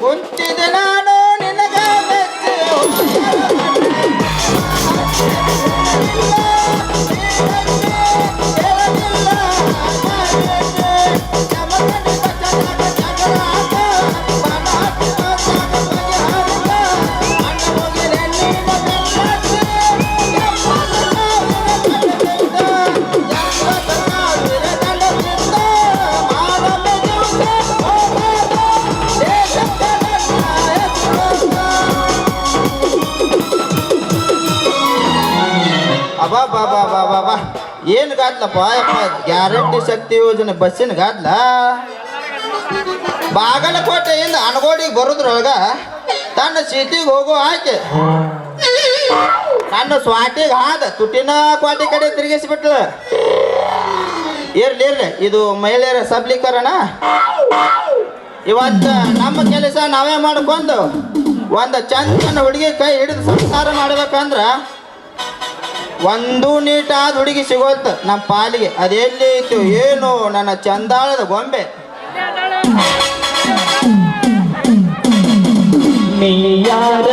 ಕುಂತಿದೆ ನಾನು ನಿನಗ ಗಾದ್ಲಪ್ಪ? ಗ್ಯಾರಂಟಿ ಶಕ್ತಿ ಯೋಜನೆ ಬಸ್ಸಿನ ಗಾದ್ಲ? ಬಾಗಲಕೋಟೆಯಿಂದ ಅನಗೋಡಿಗೆ ಬರೋದ್ರೊಳಗ ತನ್ನ ಸೀಟಿಗೆ ಹೋಗೋ ಆಕೆ ನನ್ನ ಸ್ವಾಟಿಗೆ ಹಾದ ತುಟಿನ ಕ್ವಾಟಿ ಕಡೆ ತಿರುಗಿಸಿಬಿಟ್ಲ. ಇರ್ಲಿ ಇರ್ಲಿ, ಇದು ಮಹಿಳೆಯರ ಸಬಲೀಕರಣ. ಇವತ್ತು ನಮ್ಮ ಕೆಲಸ ನಾವೇ ಮಾಡ್ಕೊಂಡು ಒಂದು ಚಂದನ ಹುಡುಗಿ ಕೈ ಹಿಡಿದು ಸಂಸಾರ ಮಾಡ್ಬೇಕಂದ್ರ ಒಂದು ನೀಟಾದ ಹುಡುಗಿ ಸಿಗೋತ್ ನಮ್ಮ ಪಾಲಿಗೆ. ಅದೆಲ್ಲಿ ಇತ್ತು? ಏನು? ನನ್ನ ಚಂದಾಳದ ಗೊಂಬೆ. ಯಾರ?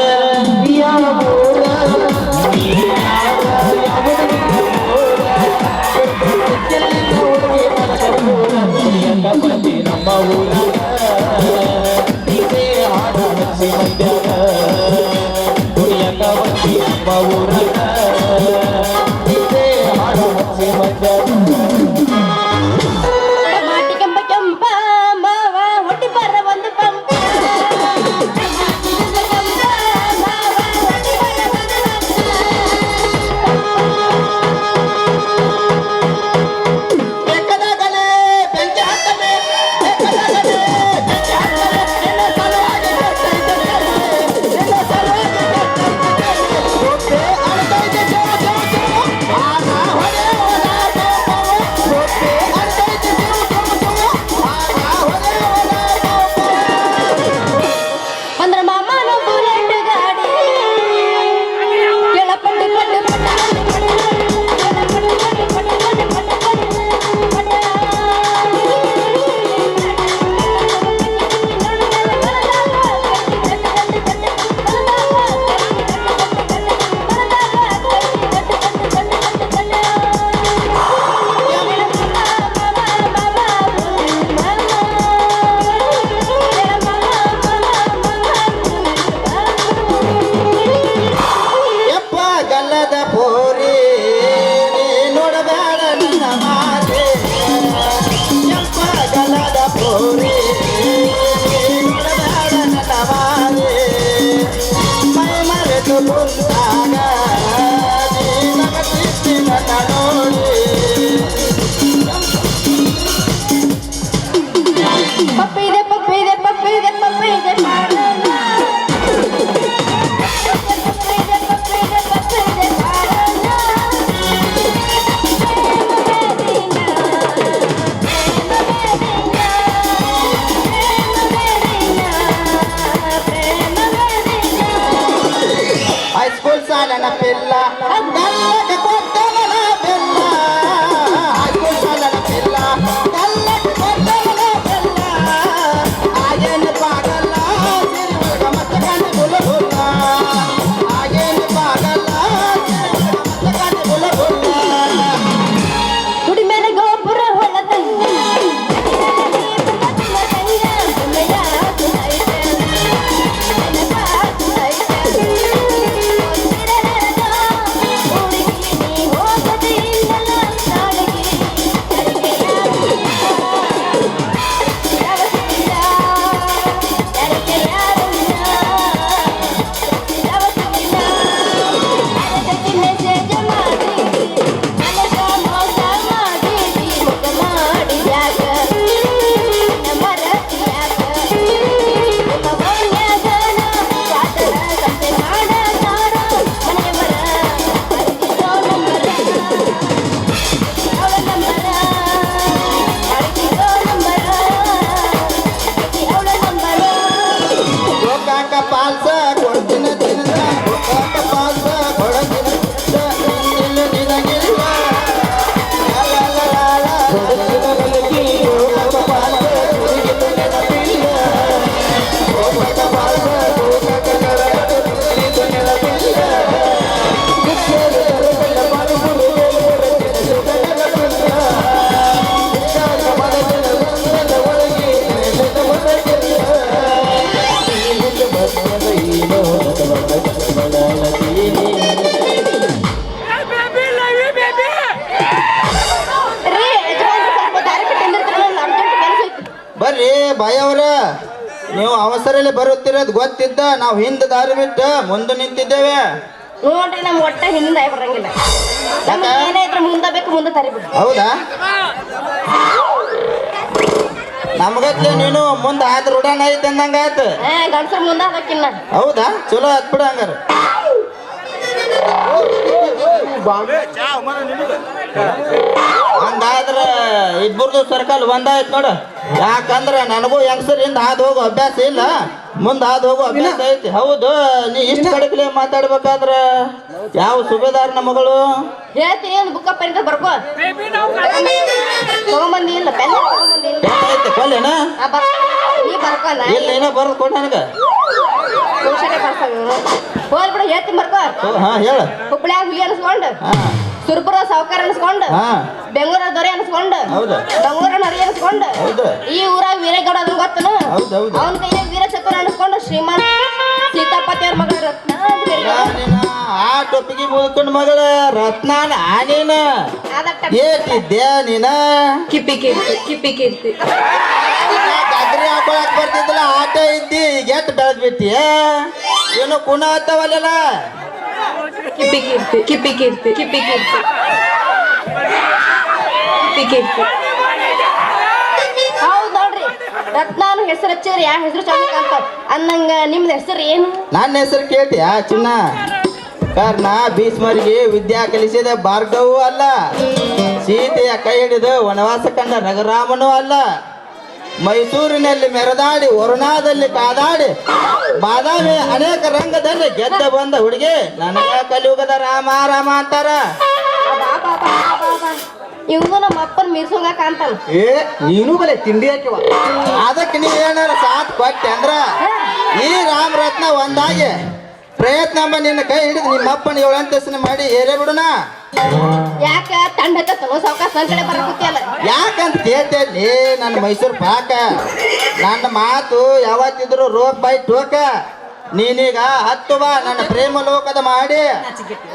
la like. ಅವಸರಲ್ಲಿ ಬರುತ್ತಿರೋದು ಗೊತ್ತಿದ್ದ ನಾವು ಹಿಂದೆ ದಾರಿ ಬಿಟ್ಟು ಮುಂದೆ ನಿಂತಿದ್ದೇವೆ. ನೋಡ್ರಿ ನಮ್ ಒಟ್ಟ ಹಿಂದೆ ಬರಂಗಿಲ್ಲ. ಏನೇ ಇದ್ರೆ ಮುಂದೆ ಬೇಕು ಮುಂದೆ ತರಿಬಿಡು ಹೌದಾ? ನಮ್ಗತ್ತೆ ನೀನು ಮುಂದೆ ಆದ್ರ ಉಡಾಣ ಐತೆ ಏ ಗಂಡಸ್ರ ಮುಂದೆ ಅದಕ್ಕಿನ್ನ. ಹೌದಾ? ಚಲೋ ಹತ್ಬಿಡ ಹಂಗಾರ. ಹಂಗಾದ್ರ ಇಬ್ಬರದು ಸರ್ಕಲ್ ಒಂದಾಯ್ತು ನೋಡ. ಯಾಕಂದ್ರ ನನಗೂ ಹೆಂಗಸರಿಂದ ಹಾದು ಹೋಗೋ ಅಭ್ಯಾಸ ಇಲ್ಲ. ಮುಂದೆ ಹಾದು ಹೋಗೋ ಅಭ್ಯಾಸ ಐತಿ. ಹೌದು ನೀ ಇಷ್ಟ ಕಡಕ್ಲೆ ಮಾತಾಡ್ಬೇಕಾದ್ರ? ಯಾವ ಸುಬೇದಾರನ ಮಗಳು? ಹೇಳ್ತೀನಿ ಒಂದು ಬುಕ್ಕ ಪೆನ್ ಬರ್ಕೋ. ಇಲ್ಲ ಪೆನ್. ಕೊಲ್ಲೇನ ಏನೋ ಬರ್ದು ಕೊಡ ನನಗ. ಹೋಲ್ ಬಿಡು ಹೇಳ್ತೀನಿ ಬರ್ಕೋ ಹಾ ಹೇಳ. ಹುಬ್ಳ್ಯಾಗ ಹುಲಿ ಅನ್ಸ್ಕೊಂಡು. ಸುರ್ಪುರ ಸಾವುಕಾರ ಅನ್ಸ್ಕೊಂಡು. ಹಾ. ಬೆಂಗಳೂರ ದೊರೆ ಅನ್ಸ್ಕೊಂಡು. ಹೌದು. ಬೆಂಗಳೂರ ನರಿ ಅನ್ಸ್ಕೊಂಡು. ಈ ಊರಾಗ ವೀರೇಗೌಡ ಅದು ಗೊತ್ತನು. ಅವನ ಕೈಯಾಗ ವೀರಚಕ್ರ ಅನ್ಸ್ಕೊಂಡು ಶ್ರೀಮಂತ ಸೀತಾಪತಿಯವ್ರ ಮಗಳ ರತ್ನ ಆ ಟೊಪ್ಪಿಗೆ ಮುಳ್ಕೊಂಡ್ ಮಗಳ ರತ್ನಾನ ಆನೇನ ಏಟಿದ್ದೆ ನೀನ? ಕಿಪ್ಪಿ ಕೀರ್ತಿ ಕಿಪ್ಪಿ ಕೀರ್ತಿ. ಗದ್ರಿ ಹಾಕೊಳಕ್ ಬರ್ತಿದ್ದಿಲ್ಲ ಆಟ ಇದ್ದಿ ಈಗ ಎಟ್ ಬೆಳೆದ್ ಬಿಟ್ಟಿಯ ಏನು ಗುಣ ಆಗ್ತಾವಲ್ಲ ಕಿಪ್ಪಿ ಕೀರ್ತಿ ಕಿಪ್ಪಿ ಕೀರ್ತಿ ಕಿಪ್ಪಿ ಕೀರ್ತಿ. ಕಿಪ್ಪಿ ಕೀರ್ತಿ. ಹೌದ್ ನೋಡ್ರಿ ರತ್ನಾನು ಹೆಸರು ಹಚ್ಚಿದ್ರೆ ಯಾ ಹೆಸರು ಚಂದ ಅಂತ ಅನ್ನಂಗ ನಿಮ್ದು ಹೆಸರು ಏನು? ನನ್ನ ಹೆಸರು ಕೇಳ್ತೀಯ ಚಿನ್ನ? ಕಾರಣ ಭೀಷ್ಮರಿಗೆ ವಿದ್ಯಾ ಕಲಿಸಿದ ಭಾರ್ಗವೂ ಅಲ್ಲ ಸೀತೆಯ ಕೈ ಹಿಡಿದು ವನವಾಸ ಕಂಡ ರಘುರಾಮನೂ ಅಲ್ಲ. ಮೈಸೂರಿನಲ್ಲಿ ಮೆರೆದಾಡಿ ವರುಣಾದಲ್ಲಿ ಕಾದಾಡಿ ಬಾದಾಮಿ ಅನೇಕ ರಂಗದಲ್ಲಿ ಗೆದ್ದ ಬಂದ ಹುಡುಗಿ ನನಗ ಕಲಿಯುಗದ ರಾಮ ರಾಮ ಅಂತಾರ. ಇವನು ನಮ್ಮ ಅಪ್ಪನ ಮೀರ್ಸೋಂಗ ಕಾಣ್ತಾನ ಏ ನೀನು ಬಲೆ ತಿಂಡಿ ಹಾಕಿವ. ಅದಕ್ಕೆ ನೀ ಏನಾರ ಸಾಥ್ ಕೊಟ್ಟೆ ಅಂದ್ರ ಈ ರಾಮರತ್ನ ಒಂದಾಗಿ ಪ್ರಯತ್ನ ನಿನ್ನ ಕೈ ಹಿಡಿದು ನಿಮ್ಮ ಅಪ್ಪನ ಏಳಂತಸನ ಮಾಡಿ ಏರೇ ಬಿಡುನ. ಯಾಕ ತಂಡ ನನ್ ಕಡೆ ಬರಕುತ್ತಿಯಲ್ಲ ಯಾಕಂತ ಕೇಳ್ತೇಲಿ ನನ್ನ ಮೈಸೂರು ಪಾಕ. ನನ್ನ ಮಾತು ಯಾವತ್ತಿದ್ರು ರೋಗ್ ಬೈ ಟೋಕ. ನೀನೀಗ ಹತ್ತು ಬಾ ನನ್ನ ಪ್ರೇಮ ಲೋಕದ ಮಾಡಿ.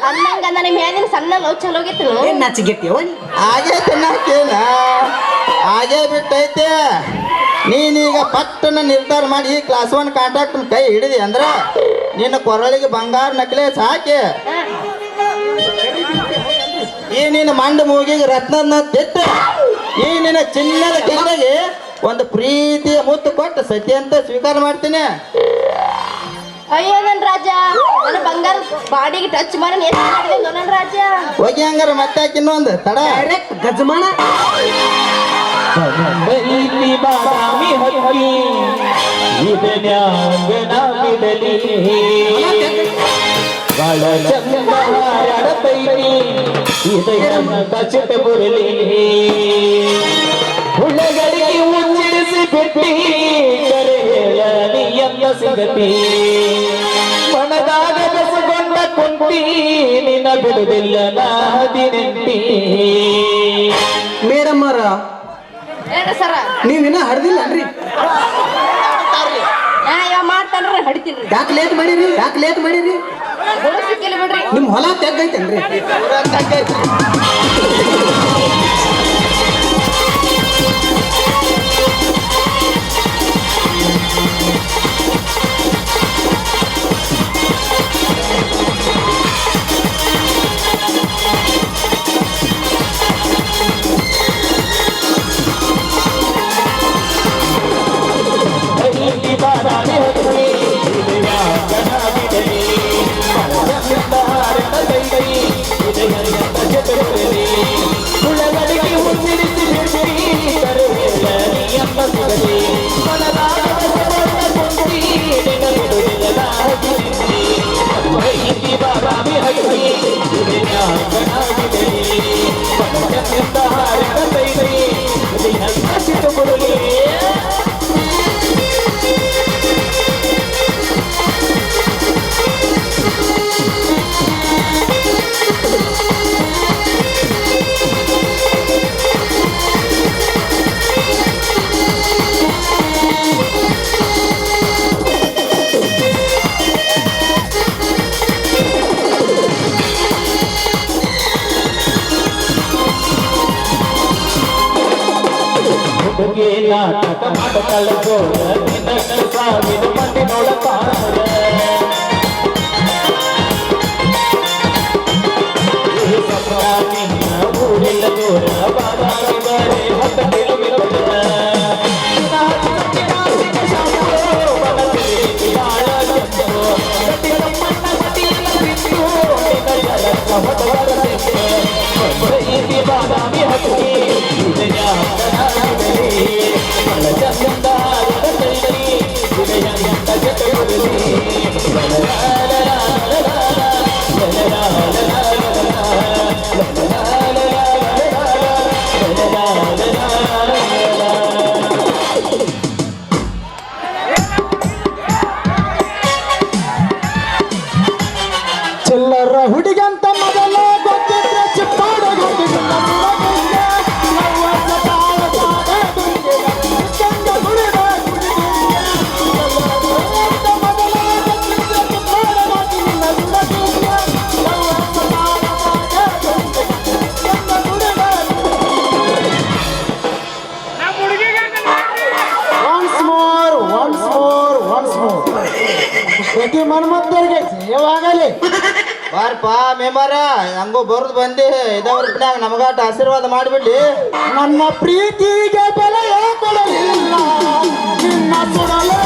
ಅನ್ನಂಗ ನನ್ನ ಸಣ್ಣ ಲವ್ ಏನ್ ಹಾಗೆ ತಿನ್ನಕ್ಕೇನ ಹಾಗೆ ಬಿಟ್ಟೈತೆ. ನೀನೀಗ ಪಟ್ಟನ ನಿರ್ಧಾರ ಮಾಡಿ ಈ ಕ್ಲಾಸ್ ಒನ್ ಕಾಂಟ್ರಾಕ್ಟ್ ಕೈ ಹಿಡಿದಿ ಅಂದ್ರ ನಿನ್ನ ಕೊರಳಿಗೆ ಬಂಗಾರ ನಕಲೆ ಹಾಕಿ ಈ ನಿನ್ನ ಮಂಡ ಮೂಗಿಗೆ ರತ್ನನ ಬಿಟ್ಟು ಈ ನಿನ್ನ ಚಿನ್ನದ ಕೆನ್ನೆಗೆ ಒಂದು ಪ್ರೀತಿಯ ಮುತ್ತು ಕೊಟ್ಟು ಸತಿ ಅಂತ ಸ್ವೀಕಾರ ಮಾಡ್ತೀನಿ. ಅಯ್ಯೋ ನನ್ ರಾಜ ನನ್ನ ಬಂಗಾರ ಬಾಡಿಗೆ ಟಚ್ ಮಾಡಿ ನನ್ ರಾಜ. ಹೋಗಿ ಹಂಗಾರ ಮತ್ತೆ ಇನ್ನೊಂದು ತಡ. ಡೈರೆಕ್ಟ್ ಗಜಮಾನ. ಬೈಲಿ ಬಾದಾಮಿ ಬಹಳ ಚಂದ ಹಾಡತೈತಿ ಇದೆಯಂತ ಚಿಟ ಬುರಲಿ ಹುಳಗಳಿಗೆ ಉಚ್ಚರಿಸಿ ಬಿಟ್ಟಿ ಕರೆ ಹೇಳ ನೀ ಎಂದ ಸಿಗತಿ ಮನದಾಗ ಬಸಗೊಂಡ ಕುಂಟಿ ನಿನ್ನ ಬಿಡುದಿಲ್ಲ ನಾದಿನೆಂಟಿ ಮೇಡಮ್ ಅವರ ನೀವಿನ್ನ ಹಡಿತೀನಿ. ಯಾಕೆ ಲೇಟ್ ಮಾಡಿರಿ ಯಾಕೆ ಲೇಟ್ ಮಾಡಿರಿ? ನಿಮ್ ಹೊಲ ತೆಗ್ಗೈತೇನ್ರಿ கட்டமாட்டத்தலை போல தினக்கு சாவிட மண்ணினோட பாடுற ஊரில் தோற பாதாரி வரே மொத்தத்தில் விழுந்த ಬಾದಾಮಿ ಹಕ್ಕಿ la la ಹಂಗೋ ಬರ್ದು ಬಂದಿ. ಇದಾವ್ರಿಟ್ನಾಗ ನಮಗಾಟ ಆಶೀರ್ವಾದ ಮಾಡಿಬಿಡಿ ನನ್ನ ಪ್ರೀತಿಗೆ ಬೆಲೆ ಕೊಡಲಿಲ್ಲ. ನಿನ್ನ ಕೊಡಲು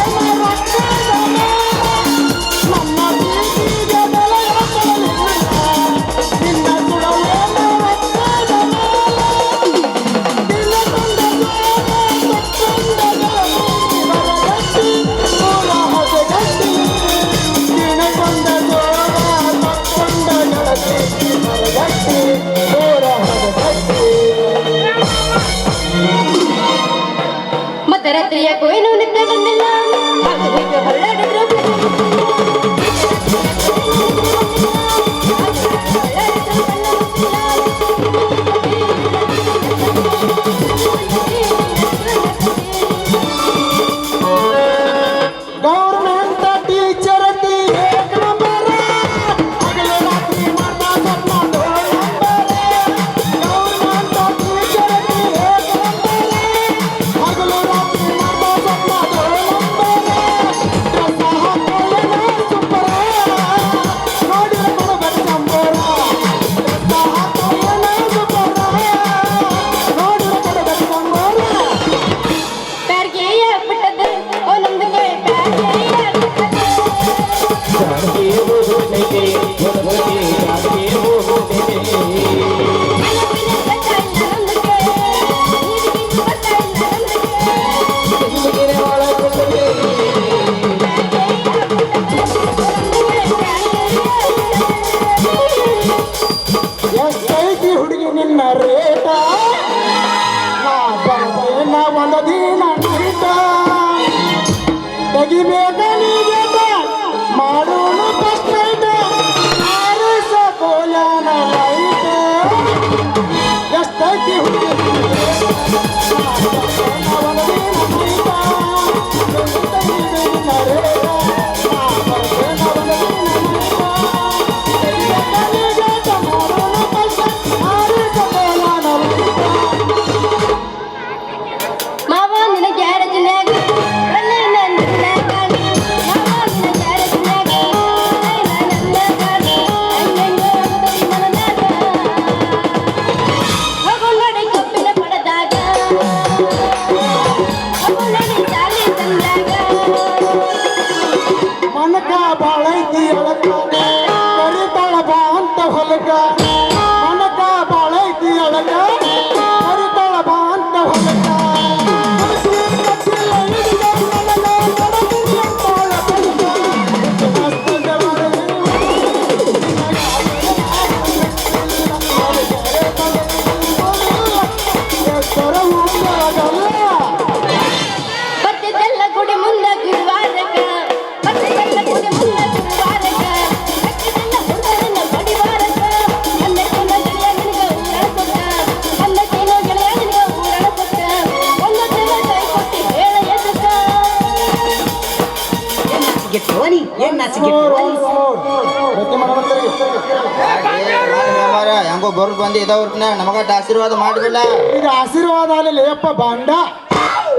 ಯಾಕೋ ಗೌರ್ಮೆಂಟ್ ಬಂದು ಇದಾವ್ರನ್ನ ನಮಗಟ್ಟ ಆಶೀರ್ವಾದ ಮಾಡಲಿಲ್ಲ ಇದು ಆಶೀರ್ವಾದ ಆಗಲಿ ಅಪ್ಪ ಬಾಂಡ?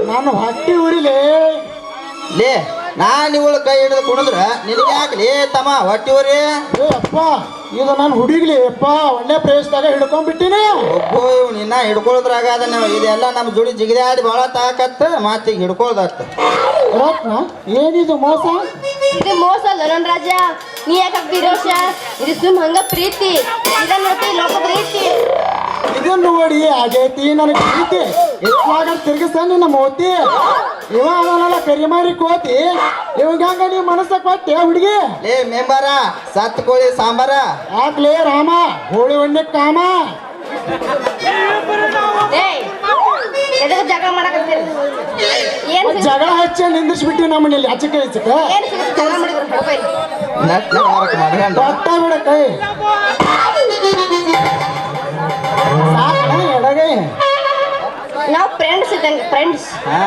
ನಾನು ಹಟ್ಟಿ ಉರಿಲೇ. ಲೇ ನಾನು ಇವಳು ಕೈ ಹಿಡಿದು ಕುಡಿದ್ರೆ ನಿನಗೆ ಆಗ್ಲಿ ತಮ್ಮ ಹೊಟ್ಟಿವ್ರಿ ಏ ಅಪ್ಪ ಇದು ನಾನು ಹುಡುಗ್ಲಿ. ಅಪ್ಪ ಒಳ್ಳೆ ಪ್ರವೇಶದಾಗ ಹಿಡ್ಕೊಂಡ್ಬಿಟ್ಟಿನಿ. ಒಬ್ಬೋ ಇವ್ ನಿನ್ನ ಹಿಡ್ಕೊಳದ್ರಾಗ ಅದ ನೀವು ಇದೆಲ್ಲ ನಮ್ಮ ಜೋಡಿ ಜಿಗಿದಾಡಿ ಭಾಳ ತಾಕತ್ತ ಮಾತಿಗೆ ಹಿಡ್ಕೊಳ್ದತ್ತ ರತ್ನ ಏನಿದು ಮೋಸ? ಇದು ಮೋಸ ನನ್ ರಾಜ. ನೀ ಯಾಕೆ ವಿರೋಶ ಇದು ಸುಮ್ ಹಂಗ ಪ್ರೀತಿ. ಇದನ್ನ ನೋಡಿ ಲೋಕದ ರೀತಿ ಇದನ್ನು ನೋಡಿ ಆಗೈತಿ ನನಗೆ ಪ್ರೀತಿ. ಇವಾಗ ತಿರುಗಿಸ ನಿನ್ನ ಮೋತಿ? ಇವ ಅವನಲ್ಲ ಕರಿಮಾರಿ ಕೋತಿ. ಇವಾಗ ನೀವು ನೀ ಮನಸ್ಸ ಕೊಟ್ಟೆ ಹುಡುಗಿ? ಲೇ ಮೆಂಬರ ಸತ್ ಕೋಳಿ ಸಾಂಬಾರ. ಯಾಕ್ಲೇ ರಾಮ? ಹೋಳಿ ಒಣ್ಣೆ ಕಾಮ? ಜಗಳ ಮಾಡಕತ್ತೀರಿ? ಸಿಗುತ್ತೆ ಜಗಳ ಹಚ್ಚಿ ನಿಂದಿಸ್ಬಿಟ್ಟು ನಮ್ಮನ್ನ ಇಲ್ಲಿ ಹಚ್ಚ ಕಳಿಸಕ ಏನ್ ಸಿಗುತ್ತೆ? ಜಗಳ ಮಾಡಿದ್ರು ಬಿಡ ಕೈ. ಎಡಗೈ ನಾವು ಫ್ರೆಂಡ್ಸ್ ಇದ್ದಂಗೆ ಫ್ರೆಂಡ್ಸ್ ಹಾ.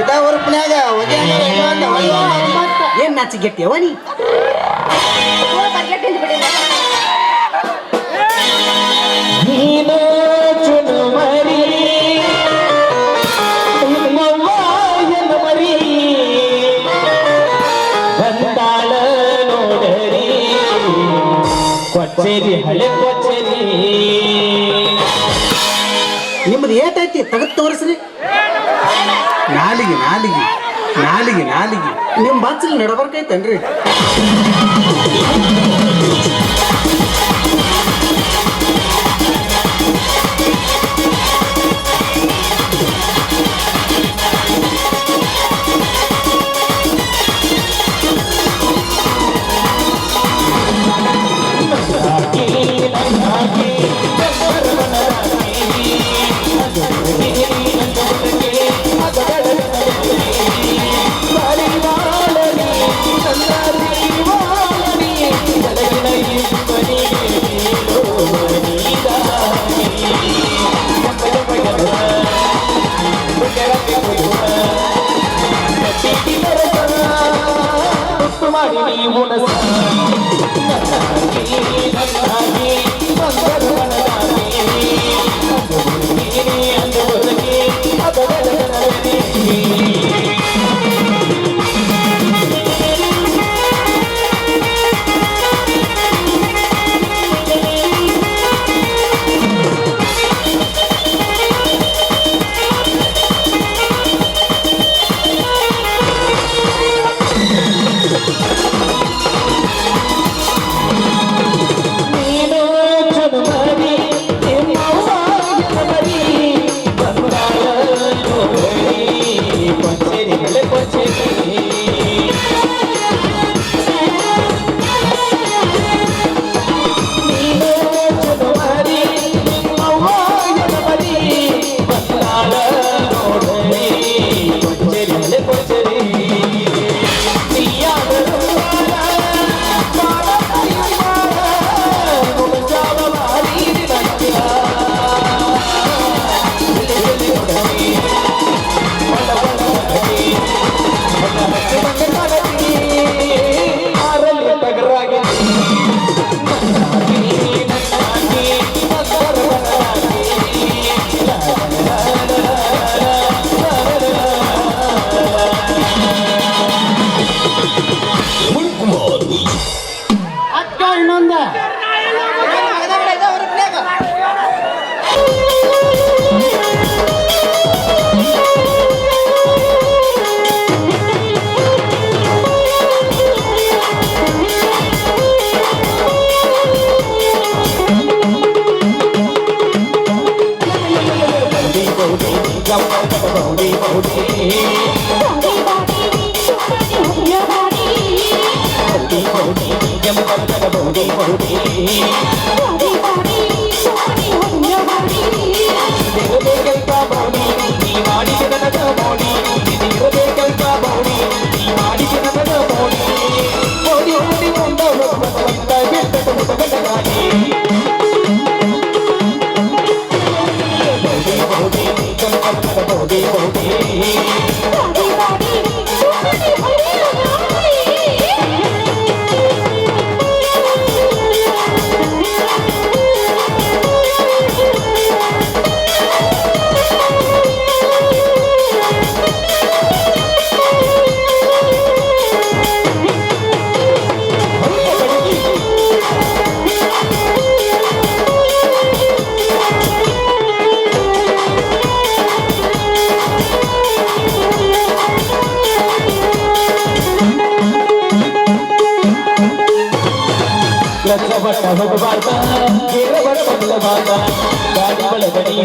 ಇದ ಉರುಪ್ನ್ಯಾಗ ಏನ್ ನಾಚಿಗೆಟ್ಟಿಯವ ನೀ ನೀನು ಚುನುಮರಿ ಮರಿ ಬಂದಾಳ ನೋಡರಿ ಕೊಚ್ಚೇರಿ ಹಳೆ ಕೊಚ್ಚೇರಿ. ನಿಮ್ದು ಏಟೈತಿ ತೆಗೆದು ತೋರಿಸ್ರಿ. ನಾಲಿಗೆ ನಾಲಿಗೆ ನಾಲಿಗೆ ನಾಲಿಗೆ. ನಿಮ್ಮ ಬಾಚಲ್ ನಡಬರ್ಕೈತೇನ್ರಿ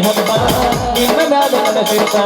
ಬಳಗಡಿ ನಿಮ್ಮ ಮ್ಯಾಲ ನಡೆಸಿರ್ತ